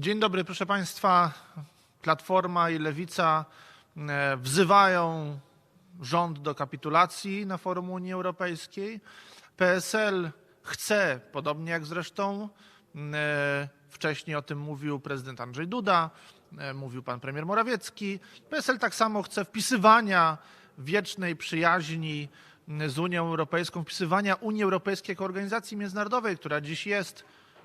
Dzień dobry, proszę Państwa. Platforma i Lewica e, wzywają rząd do kapitulacji na forum Unii Europejskiej. PSL chce, podobnie jak zresztą e, wcześniej o tym mówił prezydent Andrzej Duda, e, mówił pan premier Morawiecki. PSL tak samo chce wpisywania wiecznej przyjaźni z Unią Europejską, wpisywania Unii Europejskiej jako organizacji międzynarodowej, która dziś jest,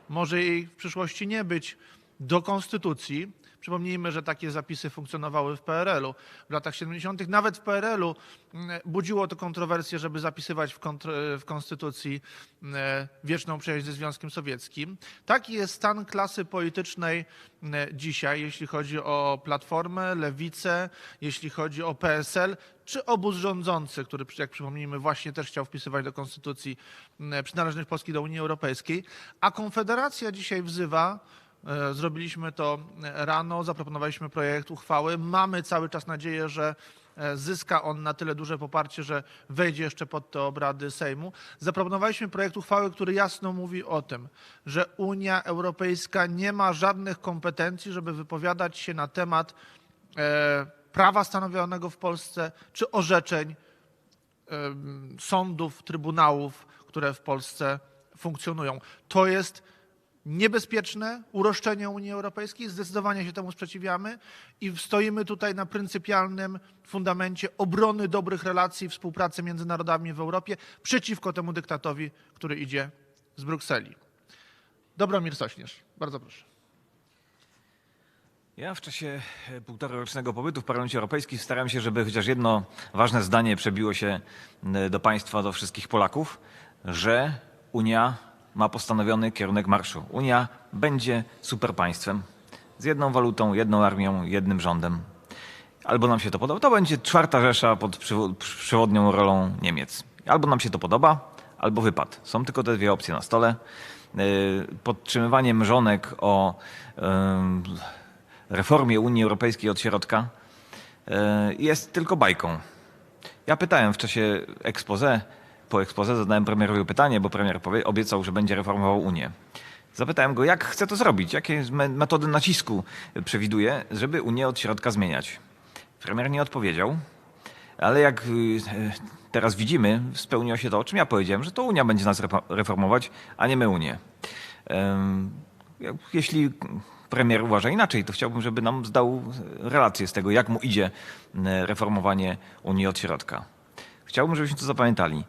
może jej w przyszłości nie być, do konstytucji. Przypomnijmy, że takie zapisy funkcjonowały w PRL-u w latach 70. Nawet w PRL-u mm, budziło to kontrowersje, żeby zapisywać w, w konstytucji mm, wieczną przyjaźń ze Związkiem Sowieckim. Taki jest stan klasy politycznej mm, dzisiaj, jeśli chodzi o Platformę, Lewicę, jeśli chodzi o PSL, czy obóz rządzący, który, jak przypomnijmy, właśnie też chciał wpisywać do konstytucji przynależność Polski do Unii Europejskiej. A Konfederacja dzisiaj wzywa, Zrobiliśmy to rano, zaproponowaliśmy projekt uchwały. Mamy cały czas nadzieję, że e, zyska on na tyle duże poparcie, że wejdzie jeszcze pod te obrady Sejmu. Zaproponowaliśmy projekt uchwały, który jasno mówi o tym, że Unia Europejska nie ma żadnych kompetencji, żeby wypowiadać się na temat e, prawa stanowionego w Polsce czy orzeczeń sądów, trybunałów, które w Polsce funkcjonują. To jest niebezpieczne uroszczenie Unii Europejskiej. Zdecydowanie się temu sprzeciwiamy i stoimy tutaj na pryncypialnym fundamencie obrony dobrych relacji, współpracy między narodami w Europie przeciwko temu dyktatowi, który idzie z Brukseli. Dobromir Sośnierz, bardzo proszę. Ja w czasie e, półtorarocznego pobytu w Parlamencie Europejskim starałem się, żeby chociaż jedno ważne zdanie przebiło się e, do państwa, do wszystkich Polaków, że Unia ma postanowiony kierunek marszu. Unia będzie superpaństwem z jedną walutą, jedną armią, jednym rządem. Albo nam się to podoba, to będzie czwarta Rzesza pod przewodnią rolą Niemiec. Albo nam się to podoba, albo wypad. Są tylko te dwie opcje na stole. Yy, Podtrzymywanie mrzonek o em, reformie Unii Europejskiej od środka yy, jest tylko bajką. Ja pytałem w czasie expose, po expose zadałem premierowi pytanie, bo premier obiecał, że będzie reformował Unię. Zapytałem go, jak chce to zrobić, jakie me- metody nacisku przewiduje, żeby Unię od środka zmieniać. Premier nie odpowiedział, ale jak y, e, teraz widzimy, spełniło się to, o czym ja powiedziałem, że to Unia będzie nas reformować, a nie my Unię. Jeśli premier uważa inaczej, to chciałbym, żeby nam zdał relację z tego, jak mu idzie m, reformowanie Unii od środka. Chciałbym, żebyśmy to zapamiętali.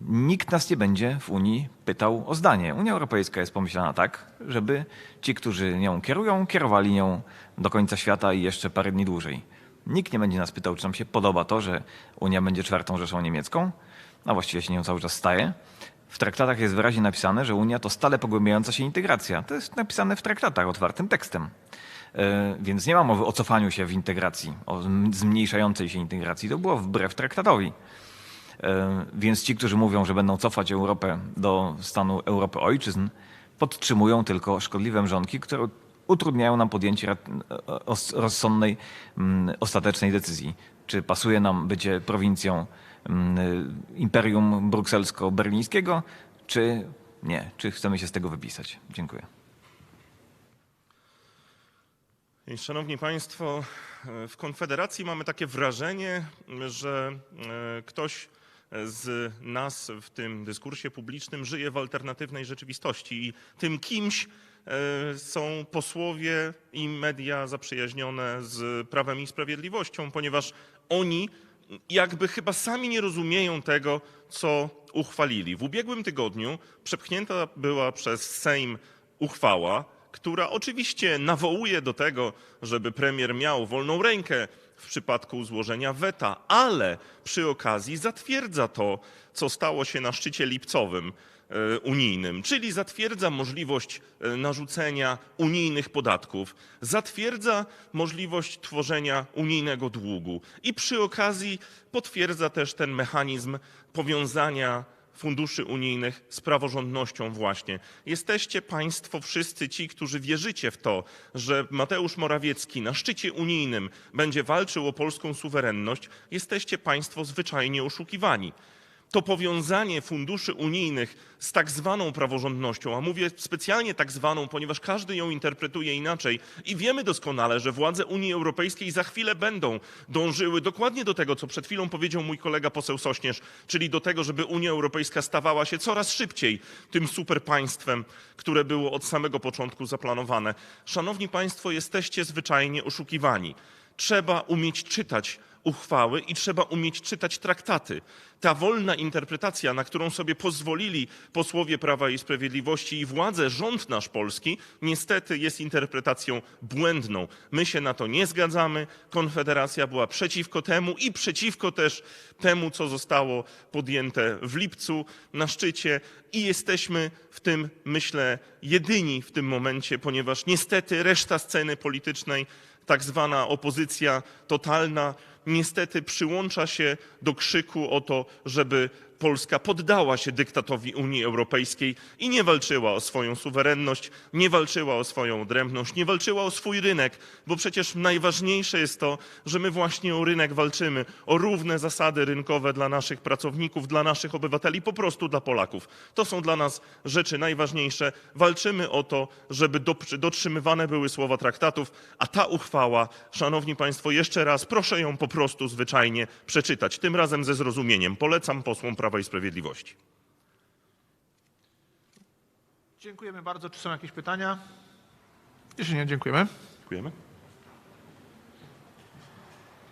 Nikt nas nie będzie w Unii pytał o zdanie. Unia Europejska jest pomyślana tak, żeby ci, którzy nią kierują, kierowali nią do końca świata i jeszcze parę dni dłużej. Nikt nie będzie nas pytał, czy nam się podoba to, że Unia będzie czwartą Rzeszą Niemiecką, a właściwie się nią cały czas staje. W traktatach jest wyraźnie napisane, że Unia to stale pogłębiająca się integracja. To jest napisane w traktatach otwartym tekstem. E, Więc nie ma mowy o cofaniu się w integracji, o zm- zmniejszającej się integracji. To było wbrew traktatowi. E, Więc ci, którzy mówią, że będą cofać Europę do stanu Europy ojczyzn, podtrzymują tylko szkodliwe mrzonki, które utrudniają nam podjęcie os- rozsądnej, mm, ostatecznej decyzji. Czy pasuje nam bycie prowincją mm, imperium brukselsko-berlińskiego, czy nie? Czy chcemy się z tego wypisać? Dziękuję. Szanowni Państwo, e, w Konfederacji mamy takie wrażenie, że e, ktoś z nas w tym dyskursie publicznym żyje w alternatywnej rzeczywistości i tym kimś e, są posłowie i media zaprzyjaźnione z Prawem i Sprawiedliwością, ponieważ oni jakby chyba sami nie rozumieją tego, co uchwalili. W ubiegłym tygodniu przepchnięta była przez Sejm uchwała, która oczywiście nawołuje do tego, żeby premier miał wolną rękę w przypadku złożenia weta, ale przy okazji zatwierdza to, co stało się na szczycie lipcowym e, unijnym, czyli zatwierdza możliwość e, narzucenia unijnych podatków, zatwierdza możliwość tworzenia unijnego długu i przy okazji potwierdza też ten mechanizm powiązania funduszy unijnych z praworządnością właśnie. Jesteście Państwo wszyscy ci, którzy wierzycie w to, że Mateusz Morawiecki na szczycie unijnym będzie walczył o polską suwerenność, jesteście Państwo zwyczajnie oszukiwani. To powiązanie funduszy unijnych z tak zwaną praworządnością, a mówię specjalnie tak zwaną, ponieważ każdy ją interpretuje inaczej i wiemy doskonale, że władze Unii Europejskiej za chwilę będą dążyły dokładnie do tego, co przed chwilą powiedział mój kolega poseł Sośnierz, czyli do tego, żeby Unia Europejska stawała się coraz szybciej tym superpaństwem, które było od samego początku zaplanowane. Szanowni Państwo, jesteście zwyczajnie oszukiwani. Trzeba umieć czytać uchwały i trzeba umieć czytać traktaty. Ta wolna interpretacja, na którą sobie pozwolili posłowie Prawa i Sprawiedliwości i władze, rząd nasz polski, niestety jest interpretacją błędną. My się na to nie zgadzamy. Konfederacja była przeciwko temu i przeciwko też temu, co zostało podjęte w lipcu na szczycie i jesteśmy w tym, myślę, jedyni w tym momencie, ponieważ niestety reszta sceny politycznej tak zwana opozycja totalna niestety przyłącza się do krzyku o to, żeby Polska poddała się dyktatowi Unii Europejskiej i nie walczyła o swoją suwerenność, nie walczyła o swoją odrębność, nie walczyła o swój rynek, bo przecież najważniejsze jest to, że my właśnie o rynek walczymy, o równe zasady rynkowe dla naszych pracowników, dla naszych obywateli, po prostu dla Polaków. To są dla nas rzeczy najważniejsze. Walczymy o to, żeby dotrzymywane były słowa traktatów, a ta uchwała, szanowni państwo, jeszcze raz proszę ją po prostu zwyczajnie przeczytać, tym razem ze zrozumieniem. Polecam posłom Prawa i Sprawiedliwości. Dziękujemy bardzo. Czy są jakieś pytania? Jeśli nie, dziękujemy. Dziękujemy.